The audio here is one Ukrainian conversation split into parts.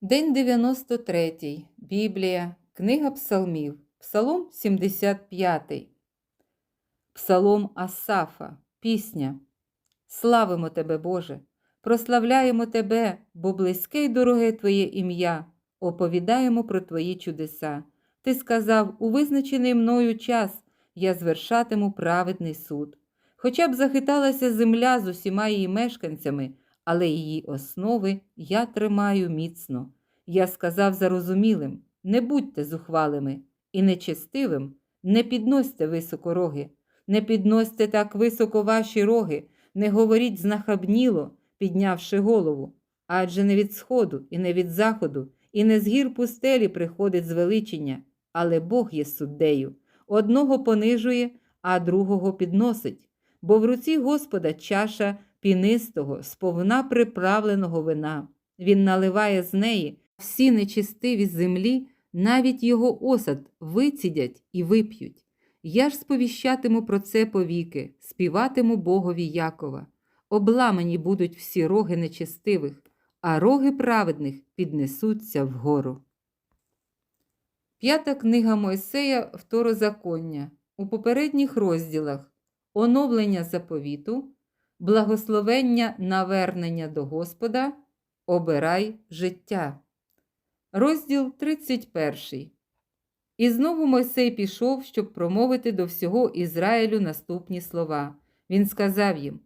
День 93. Біблія. Книга Псалмів. Псалом 75. Псалом Асафа. Пісня. Славимо Тебе, Боже! Прославляємо Тебе, бо близьке й дороге Твоє ім'я, оповідаємо про Твої чудеса. Ти сказав, у визначений мною час я звершатиму праведний суд. Хоча б захиталася земля з усіма її мешканцями, але її основи я тримаю міцно. Я сказав зарозумілим: не будьте зухвалими і нечестивим, не підносьте високо роги, не підносьте так високо ваші роги, не говоріть знахабніло, піднявши голову. Адже не від сходу, і не від заходу, і не з гір пустелі приходить звеличення, але Бог є суддею. Одного понижує, а другого підносить, бо в руці Господа чаша пінистого, сповна приправленого вина. Він наливає з неї всі нечистиві землі, навіть його осад вицідять і вип'ють. Я ж сповіщатиму про це повіки, співатиму Богові Якова. Обламані будуть всі роги нечестивих, а роги праведних піднесуться вгору. П'ята книга Мойсея Второзаконня у попередніх розділах Оновлення заповіту, Благословення навернення до Господа, Обирай життя. Розділ 31. І знову Мойсей пішов, щоб промовити до всього Ізраїлю наступні слова. Він сказав їм: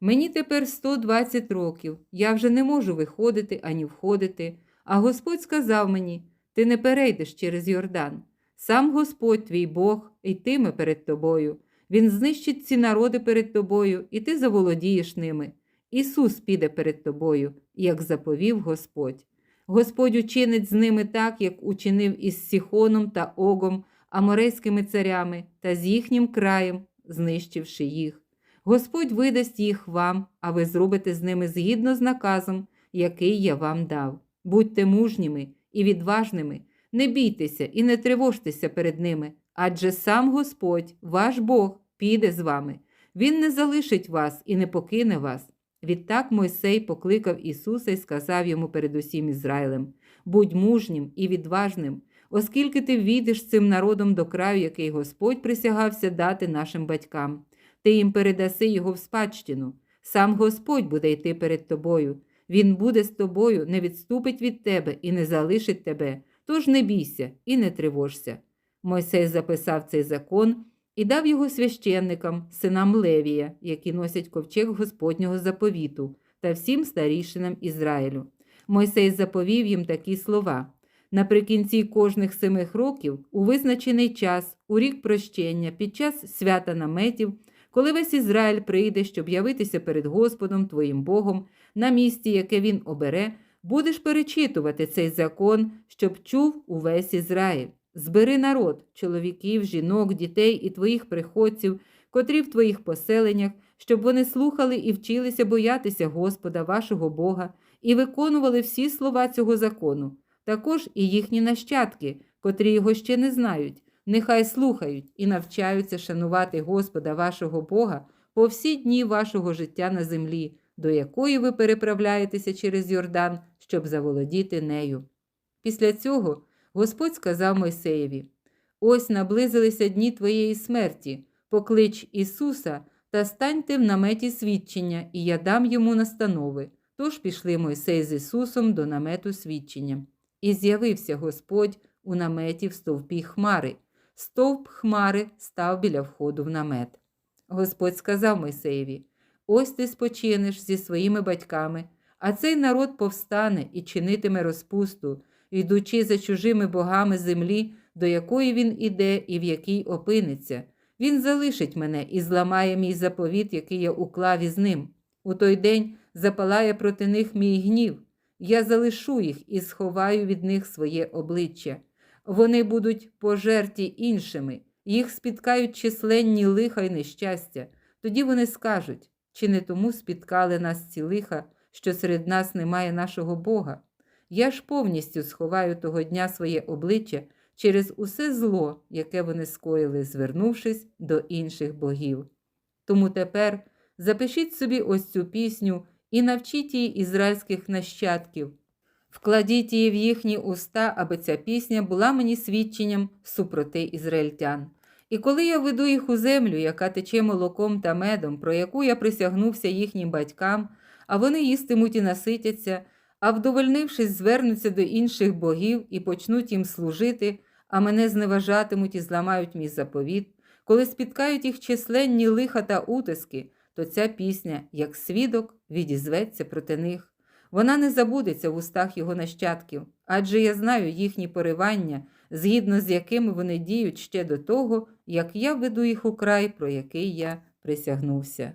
Мені тепер 120 років, я вже не можу виходити ані входити. А Господь сказав мені: Ти не перейдеш через Йордан. Сам Господь твій Бог йтиме перед тобою. Він знищить ці народи перед тобою, і ти заволодієш ними. Ісус піде перед тобою, як заповів Господь. Господь учинить з ними так, як учинив із Сіхоном та Огом, аморейськими царями та з їхнім краєм, знищивши їх. Господь видасть їх вам, а ви зробите з ними згідно з наказом, який я вам дав. Будьте мужніми і відважними, не бійтеся і не тривожтеся перед ними, адже сам Господь, ваш Бог, піде з вами. Він не залишить вас і не покине вас. Відтак Мойсей покликав Ісуса і сказав йому перед усім Ізраїлем: Будь мужнім і відважним, оскільки ти війдеш цим народом до краю, який Господь присягався дати нашим батькам. Ти їм передаси його в спадщину. Сам Господь буде йти перед тобою. Він буде з тобою, не відступить від тебе і не залишить тебе. Тож не бійся і не тривожся. Мойсей записав цей закон і дав його священникам, синам Левія, які носять ковчег Господнього заповіту, та всім старішинам Ізраїлю. Мойсей заповів їм такі слова. Наприкінці кожних семи років, у визначений час, у рік прощення, під час свята наметів, коли весь Ізраїль прийде, щоб явитися перед Господом твоїм Богом, на місці, яке він обере, будеш перечитувати цей закон, щоб чув увесь Ізраїль. Збери народ, чоловіків, жінок, дітей і твоїх приходців, котрі в твоїх поселеннях, щоб вони слухали і вчилися боятися Господа, вашого Бога, і виконували всі слова цього закону, також і їхні нащадки, котрі його ще не знають, нехай слухають і навчаються шанувати Господа, вашого Бога по всі дні вашого життя на землі, до якої ви переправляєтеся через Йордан, щоб заволодіти нею. Після цього. Господь сказав Мойсеєві: Ось наблизилися дні твоєї смерті, поклич Ісуса та станьте в наметі свідчення, і я дам йому настанови. Тож пішли Мойсей з Ісусом до намету свідчення. І з'явився Господь у наметі в стовпі хмари. Стовп хмари став біля входу в намет. Господь сказав Мойсеєві: Ось ти спочинеш зі своїми батьками, а цей народ повстане і чинитиме розпусту йдучи за чужими богами землі, до якої він іде і в якій опиниться. Він залишить мене і зламає мій заповіт, який я уклав із ним. У той день запалає проти них мій гнів. Я залишу їх і сховаю від них своє обличчя. Вони будуть пожерті іншими, їх спіткають численні лиха й нещастя. Тоді вони скажуть, чи не тому спіткали нас ці лиха, що серед нас немає нашого Бога. Я ж повністю сховаю того дня своє обличчя через усе зло, яке вони скоїли, звернувшись до інших богів. Тому тепер запишіть собі ось цю пісню і навчіть її ізраїльських нащадків. Вкладіть її в їхні уста, аби ця пісня була мені свідченням супроти ізраїльтян. І коли я веду їх у землю, яка тече молоком та медом, про яку я присягнувся їхнім батькам, а вони їстимуть і наситяться, а вдовольнившись, звернуться до інших богів і почнуть їм служити, а мене зневажатимуть і зламають мій заповіт, коли спіткають їх численні лиха та утиски, то ця пісня, як свідок, відізветься проти них. Вона не забудеться в устах його нащадків, адже я знаю їхні поривання, згідно з якими вони діють ще до того, як я веду їх у край, про який я присягнувся.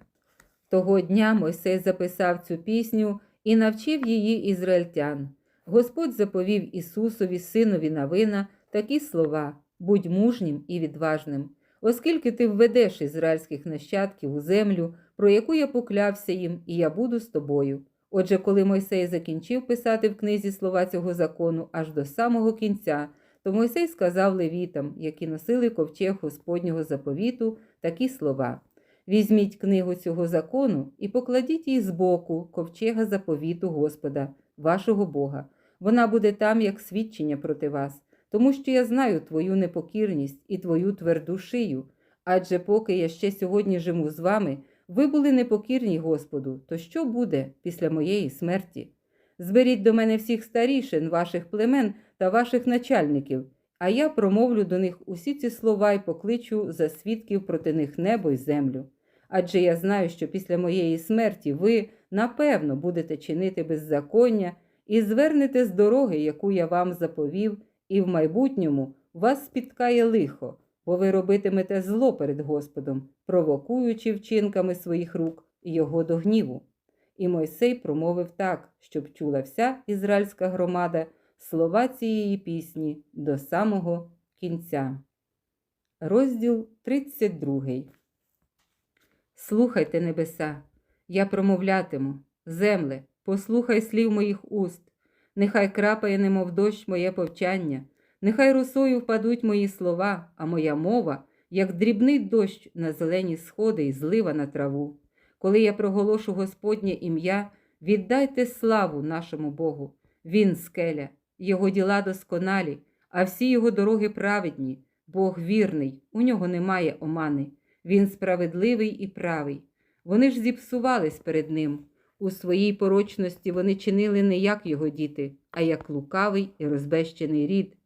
Того дня Мойсей записав цю пісню і навчив її ізраїльтян. Господь заповів Ісусові, синові Навина, такі слова: будь мужнім і відважним, оскільки ти введеш ізраїльських нащадків у землю, про яку я поклявся їм, і я буду з тобою. Отже, коли Мойсей закінчив писати в книзі слова цього закону аж до самого кінця, то Мойсей сказав левітам, які носили ковчег Господнього заповіту, такі слова: Візьміть книгу цього закону і покладіть її збоку ковчега заповіту Господа, вашого Бога. Вона буде там як свідчення проти вас, тому що я знаю твою непокірність і твою тверду шию. Адже поки я ще сьогодні живу з вами, ви були непокірні Господу, то що буде після моєї смерті? Зберіть до мене всіх старішин, ваших племен та ваших начальників, а я промовлю до них усі ці слова і покличу за свідків проти них небо й землю. Адже я знаю, що після моєї смерті ви, напевно, будете чинити беззаконня і звернете з дороги, яку я вам заповів, і в майбутньому вас спіткає лихо, бо ви робитимете зло перед Господом, провокуючи вчинками своїх рук його до гніву. І Мойсей промовив так, щоб чула вся ізраїльська громада слова цієї пісні до самого кінця. Розділ 32 Слухайте, небеса, я промовлятиму, земле, послухай слів моїх уст, нехай крапає, немов дощ моє повчання, нехай росою впадуть мої слова, а моя мова, як дрібний дощ на зелені сходи і злива на траву. Коли я проголошу Господнє ім'я, віддайте славу нашому Богу. Він скеля, його діла досконалі, а всі його дороги праведні. Бог вірний, у нього немає омани. Він справедливий і правий. Вони ж зіпсувались перед ним. У своїй порочності вони чинили не як його діти, а як лукавий і розбещений рід.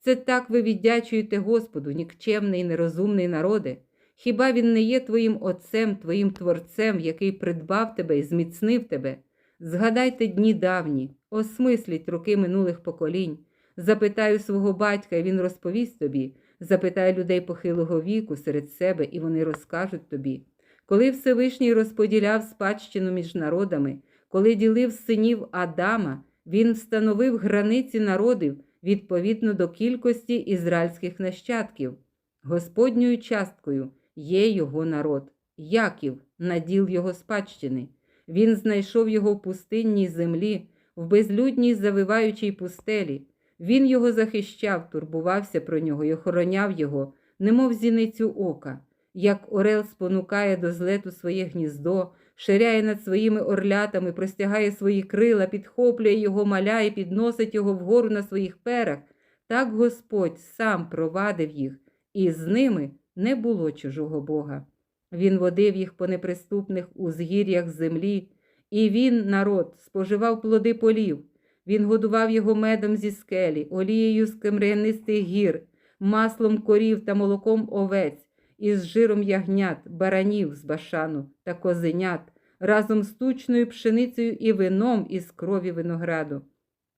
Це так ви віддячуєте Господу, нікчемний, нерозумний народе. Хіба він не є твоїм отцем, твоїм творцем, який придбав тебе і зміцнив тебе? Згадайте дні давні, осмисліть роки минулих поколінь. Запитаю свого батька, і він розповість тобі. Запитай людей похилого віку серед себе, і вони розкажуть тобі. Коли Всевишній розподіляв спадщину між народами, коли ділив синів Адама, він встановив границі народів відповідно до кількості ізраїльських нащадків. Господньою часткою є його народ, Яків, наділ його спадщини. Він знайшов його в пустинній землі, в безлюдній завиваючій пустелі. Він його захищав, турбувався про нього й охороняв його, немов зіницю ока, як орел спонукає до злету своє гніздо, ширяє над своїми орлятами, простягає свої крила, підхоплює його маля і підносить його вгору на своїх перах. Так Господь сам провадив їх, і з ними не було чужого Бога. Він водив їх по неприступних узгір'ях землі, і він, народ, споживав плоди полів. Він годував його медом зі скелі, олією з кемрянистих гір, маслом корів та молоком овець, із жиром ягнят, баранів з башану та козенят, разом з тучною пшеницею і вином із крові винограду.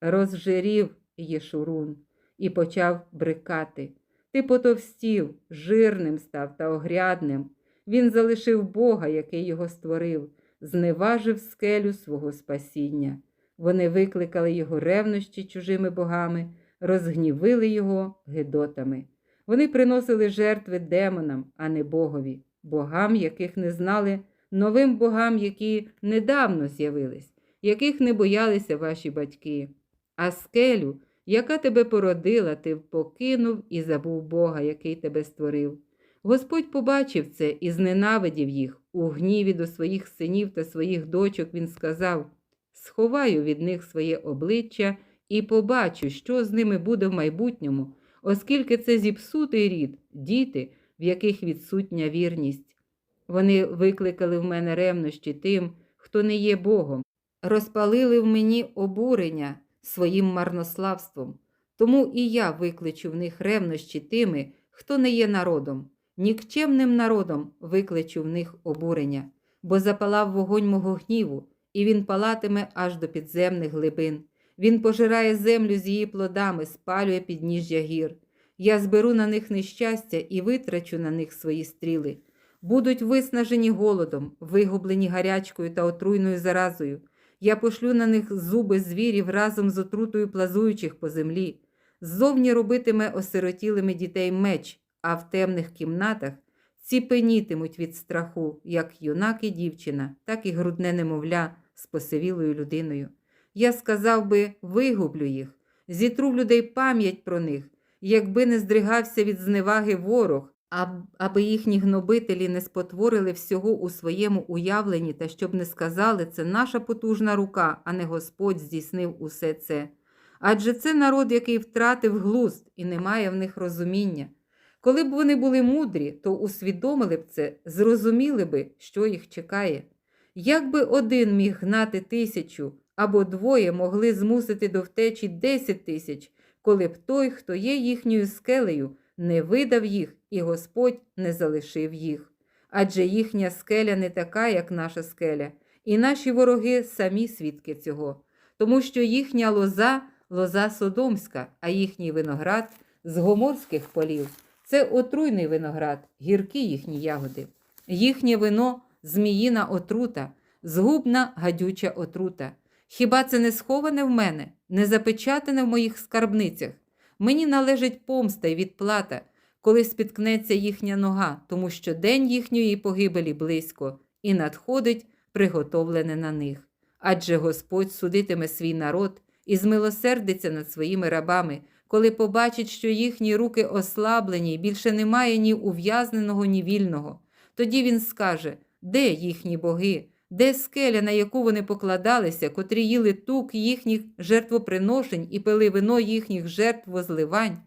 Розжирів Єшурун і почав брикати. Ти потовстів, жирним став та огрядним. Він залишив Бога, який його створив, зневажив скелю свого спасіння. Вони викликали його ревнощі чужими богами, розгнівили його гидотами. Вони приносили жертви демонам, а не богові, богам, яких не знали, новим богам, які недавно з'явились, яких не боялися ваші батьки. А скелю, яка тебе породила, ти покинув і забув Бога, який тебе створив. Господь побачив це і зненавидів їх. У гніві до своїх синів та своїх дочок він сказав: Сховаю від них своє обличчя і побачу, що з ними буде в майбутньому, оскільки це зіпсутий рід, діти, в яких відсутня вірність. Вони викликали в мене ревнощі тим, хто не є Богом, розпалили в мені обурення своїм марнославством. Тому і я викличу в них ревнощі тими, хто не є народом, нікчемним народом викличу в них обурення, бо запалав вогонь мого гніву, і він палатиме аж до підземних глибин. Він пожирає землю з її плодами, спалює підніжжя гір. Я зберу на них нещастя і витрачу на них свої стріли. Будуть виснажені голодом, вигублені гарячкою та отруйною заразою. Я пошлю на них зуби звірів разом з отрутою плазуючих по землі. Ззовні робитиме осиротілими дітей меч, а в темних кімнатах ціпенітимуть від страху, як юнак і дівчина, так і грудне немовля з посивілою людиною. Я сказав би, вигублю їх, зітру в людей пам'ять про них, якби не здригався від зневаги ворог, аби їхні гнобителі не спотворили всього у своєму уявленні та щоб не сказали, це наша потужна рука, а не Господь здійснив усе це. Адже це народ, який втратив глузд і не має в них розуміння. Коли б вони були мудрі, то усвідомили б це, зрозуміли би, що їх чекає. Як би один міг гнати тисячу, або двоє могли змусити до втечі десять тисяч, коли б той, хто є їхньою скелею, не видав їх, і Господь не залишив їх. Адже їхня скеля не така, як наша скеля, і наші вороги самі свідки цього, тому що їхня лоза лоза содомська, а їхній виноград з гоморських полів. Це отруйний виноград, гіркі їхні ягоди. Їхнє вино зміїна отрута, згубна гадюча отрута. Хіба це не сховане в мене, не запечатане в моїх скарбницях? Мені належить помста й відплата, коли спіткнеться їхня нога, тому що день їхньої погибелі близько, і надходить приготовлене на них. Адже Господь судитиме свій народ і змилосердиться над своїми рабами, коли побачить, що їхні руки ослаблені, більше немає ні ув'язненого, ні вільного. Тоді він скаже, де їхні боги, де скеля, на яку вони покладалися, котрі їли тук їхніх жертвоприношень і пили вино їхніх жертв возливань.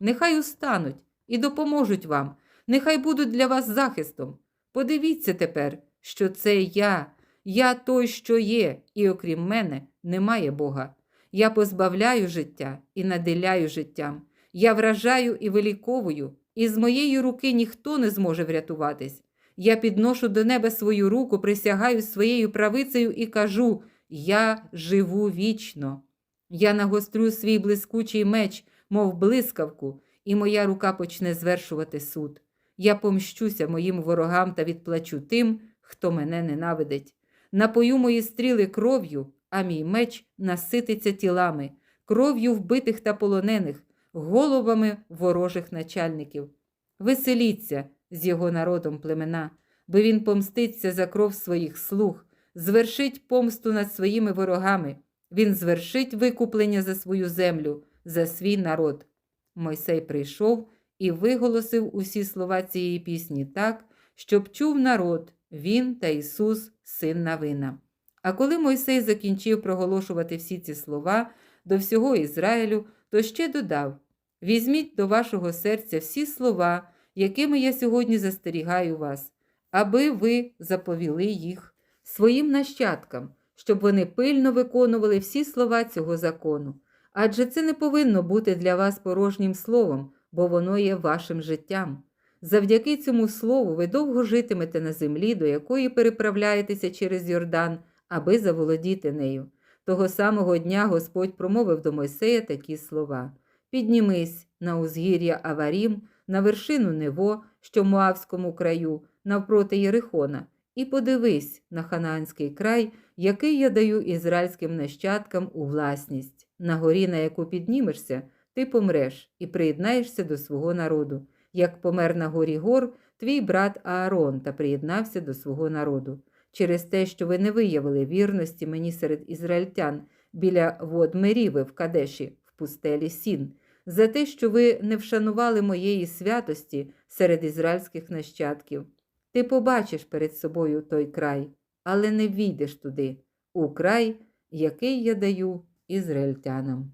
Нехай устануть і допоможуть вам, нехай будуть для вас захистом. Подивіться тепер, що це я, я той, що є, і окрім мене немає Бога. Я позбавляю життя і наделяю життям. Я вражаю і виліковую, і з моєї руки ніхто не зможе врятуватись. Я підношу до неба свою руку, присягаю своєю правицею і кажу: Я живу вічно. Я нагострю свій блискучий меч, мов блискавку, і моя рука почне звершувати суд. Я помщуся моїм ворогам та відплачу тим, хто мене ненавидить. Напою мої стріли кров'ю, а мій меч насититься тілами, кров'ю вбитих та полонених, головами ворожих начальників. Веселіться з його народом племена, бо він помститься за кров своїх слуг, звершить помсту над своїми ворогами, він звершить викуплення за свою землю, за свій народ. Мойсей прийшов і виголосив усі слова цієї пісні так, щоб чув народ, він та Ісус, син Навина. А коли Мойсей закінчив проголошувати всі ці слова до всього Ізраїлю, то ще додав: Візьміть до вашого серця всі слова, якими я сьогодні застерігаю вас, аби ви заповіли їх своїм нащадкам, щоб вони пильно виконували всі слова цього закону. Адже це не повинно бути для вас порожнім словом, бо воно є вашим життям. Завдяки цьому слову ви довго житимете на землі, до якої переправляєтеся через Йордан, аби заволодіти нею. Того самого дня Господь промовив до Мойсея такі слова: Піднімись на узгір'я Аварім, на вершину Нево, що в Моавському краю, навпроти Єрихона, і подивись на Ханаанський край, який я даю ізраїльським нащадкам у власність. На горі, на яку піднімешся, ти помреш і приєднаєшся до свого народу, як помер на горі гор твій брат Аарон та приєднався до свого народу. Через те, що ви не виявили вірності мені серед ізраїльтян біля вод Меріви в Кадеші, в пустелі Сін, за те, що ви не вшанували моєї святості серед ізраїльських нащадків. Ти побачиш перед собою той край, але не війдеш туди, у край, який я даю ізраїльтянам.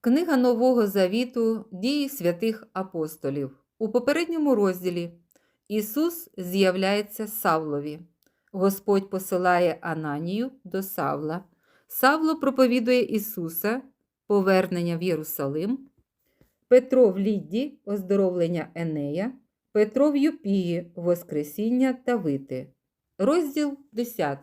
Книга Нового Завіту Дії святих апостолів. У попередньому розділі Ісус з'являється Савлові. Господь посилає Ананію до Савла. Савло проповідує Ісуса, повернення в Єрусалим. Петро в Лідді, оздоровлення Енея, Петро в Юпії, Воскресіння та Вити. Розділ 10.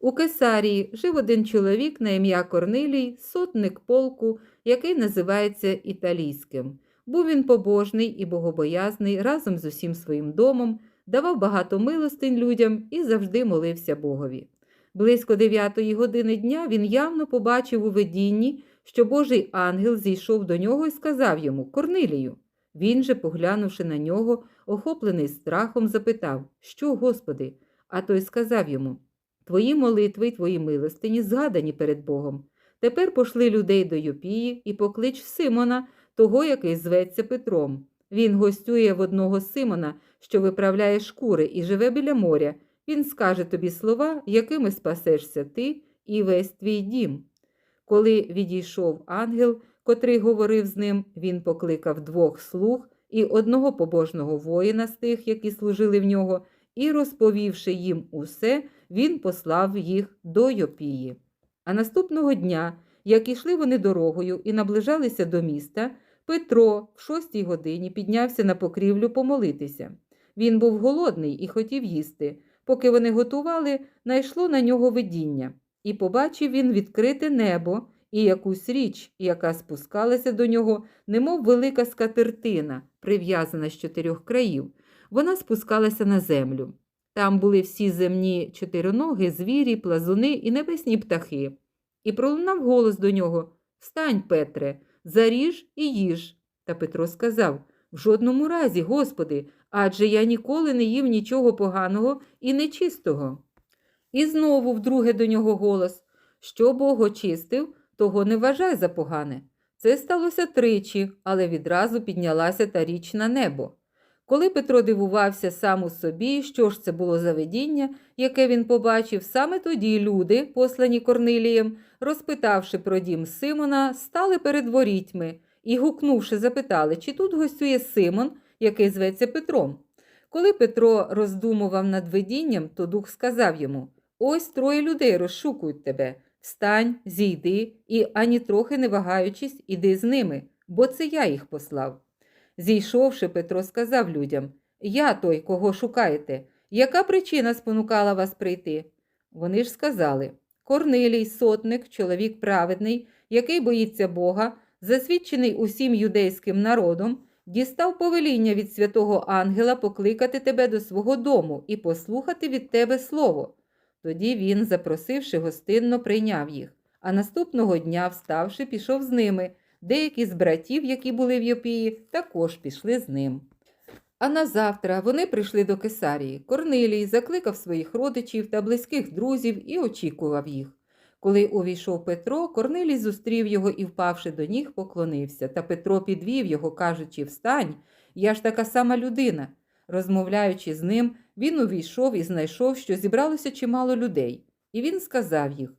У Кесарії жив один чоловік на ім'я Корнилій, сотник полку, який називається італійським. Був він побожний і богобоязний разом з усім своїм домом, давав багато милостинь людям і завжди молився Богові. Близько дев'ятої години дня він явно побачив у видінні, що Божий ангел зійшов до нього і сказав йому Корнилію. Він же, поглянувши на нього, охоплений страхом, запитав Що, Господи? А той сказав йому Твої молитви твої милостині згадані перед Богом. Тепер пошли людей до Йопії і поклич Симона, того, який зветься Петром. Він гостює в одного Симона, що виправляє шкури і живе біля моря. Він скаже тобі слова, якими спасешся ти і весь твій дім. Коли відійшов ангел, котрий говорив з ним, він покликав двох слуг і одного побожного воїна з тих, які служили в нього, і, розповівши їм усе, він послав їх до Йопії. А наступного дня, як ішли вони дорогою і наближалися до міста, Петро в шостій годині піднявся на покрівлю помолитися. Він був голодний і хотів їсти. Поки вони готували, найшло на нього видіння, і побачив він відкрите небо і якусь річ, яка спускалася до нього, немов велика скатертина, прив'язана з чотирьох країв. Вона спускалася на землю. Там були всі земні чотириноги, звірі, плазуни і небесні птахи. І пролунав голос до нього Встань, Петре, заріж і їж. Та Петро сказав В жодному разі, Господи, адже я ніколи не їв нічого поганого і нечистого. І знову вдруге до нього голос Що Бог очистив, того не вважай за погане. Це сталося тричі, але відразу піднялася та річ на небо. Коли Петро дивувався сам у собі, що ж це було за видіння, яке він побачив, саме тоді люди, послані Корнилієм, розпитавши про дім Симона, стали перед ворітьми і, гукнувши, запитали, чи тут гостює Симон, який зветься Петром. Коли Петро роздумував над видінням, то дух сказав йому Ось троє людей розшукують тебе. Встань, зійди і, ані трохи не вагаючись, іди з ними, бо це я їх послав. Зійшовши, Петро сказав людям Я той, кого шукаєте. Яка причина спонукала вас прийти? Вони ж сказали Корнилій, сотник, чоловік праведний, який боїться Бога, засвідчений усім юдейським народом, дістав повеління від святого ангела покликати тебе до свого дому і послухати від тебе слово. Тоді він, запросивши гостинно, прийняв їх, а наступного дня, вставши, пішов з ними. Деякі з братів, які були в Йопії, також пішли з ним. А на завтра вони прийшли до Кесарії. Корнилій закликав своїх родичів та близьких друзів і очікував їх. Коли увійшов Петро, Корнилій зустрів його і, впавши до ніг, поклонився. Та Петро підвів його, кажучи Встань, я ж така сама людина. Розмовляючи з ним, він увійшов і знайшов, що зібралося чимало людей. І він сказав їх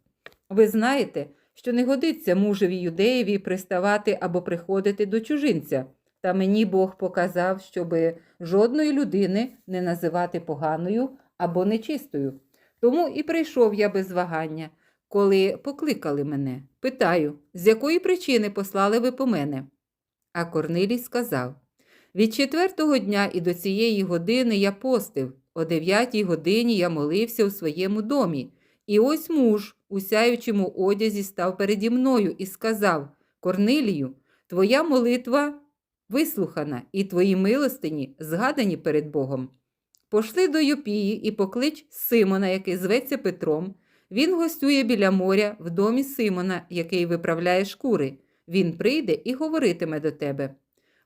Ви знаєте, що не годиться мужеві юдеєві приставати або приходити до чужинця. Та мені Бог показав, щоби жодної людини не називати поганою або нечистою. Тому і прийшов я без вагання, коли покликали мене. Питаю, з якої причини послали ви по мене? А Корнилій сказав від четвертого дня і до цієї години я постив, о дев'ятій годині я молився у своєму домі. І ось муж у сяючому одязі став переді мною і сказав Корнилію, твоя молитва вислухана, і твої милостині згадані перед Богом. Пошли до Йопії і поклич Симона, який зветься Петром. Він гостює біля моря в домі Симона, який виправляє шкури. Він прийде і говоритиме до тебе.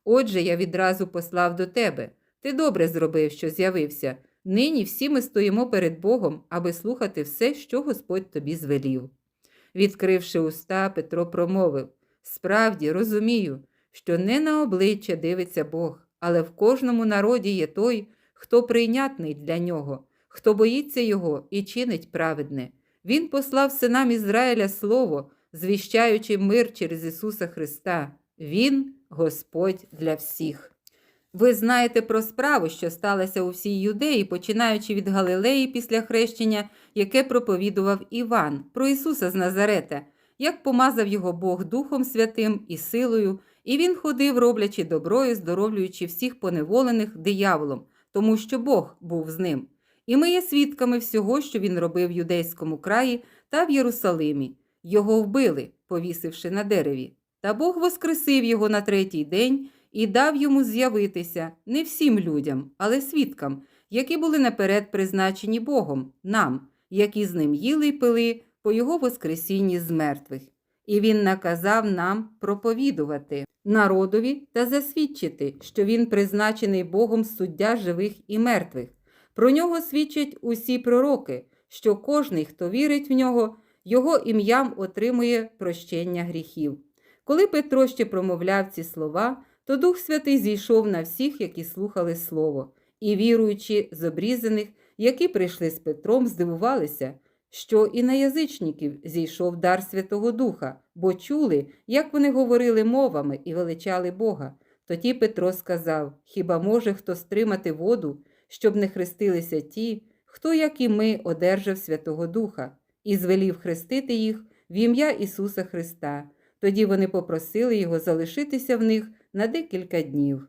Отже, я відразу послав до тебе. Ти добре зробив, що з'явився. Нині всі ми стоїмо перед Богом, аби слухати все, що Господь тобі звелів. Відкривши уста, Петро промовив Справді розумію, що не на обличчя дивиться Бог, але в кожному народі є той, хто прийнятний для нього, хто боїться його і чинить праведне. Він послав синам Ізраїля слово, звіщаючи мир через Ісуса Христа. Він Господь для всіх. Ви знаєте про справу, що сталася у всій юдеї, починаючи від Галилеї після хрещення, яке проповідував Іван, про Ісуса з Назарета, як помазав його Бог Духом Святим і силою, і він ходив, роблячи добро і здоровлюючи всіх поневолених дияволом, тому що Бог був з ним. І ми є свідками всього, що він робив в юдейському краї та в Єрусалимі. Його вбили, повісивши на дереві. Та Бог воскресив його на третій день і дав йому з'явитися не всім людям, але свідкам, які були наперед призначені Богом, нам, які з ним їли й пили по його воскресінні з мертвих. І він наказав нам проповідувати народові та засвідчити, що він призначений Богом суддя живих і мертвих. Про нього свідчать усі пророки, що кожний, хто вірить в нього, його ім'ям отримує прощення гріхів. Коли Петро ще промовляв ці слова, то Дух Святий зійшов на всіх, які слухали Слово, і віруючи з обрізаних, які прийшли з Петром, здивувалися, що і на язичників зійшов дар Святого Духа, бо чули, як вони говорили мовами і величали Бога. Тоді Петро сказав: Хіба може хто стримати воду, щоб не хрестилися ті, хто, як і ми, одержав Святого Духа, і звелів хрестити їх в ім'я Ісуса Христа. Тоді вони попросили його залишитися в них на декілька днів.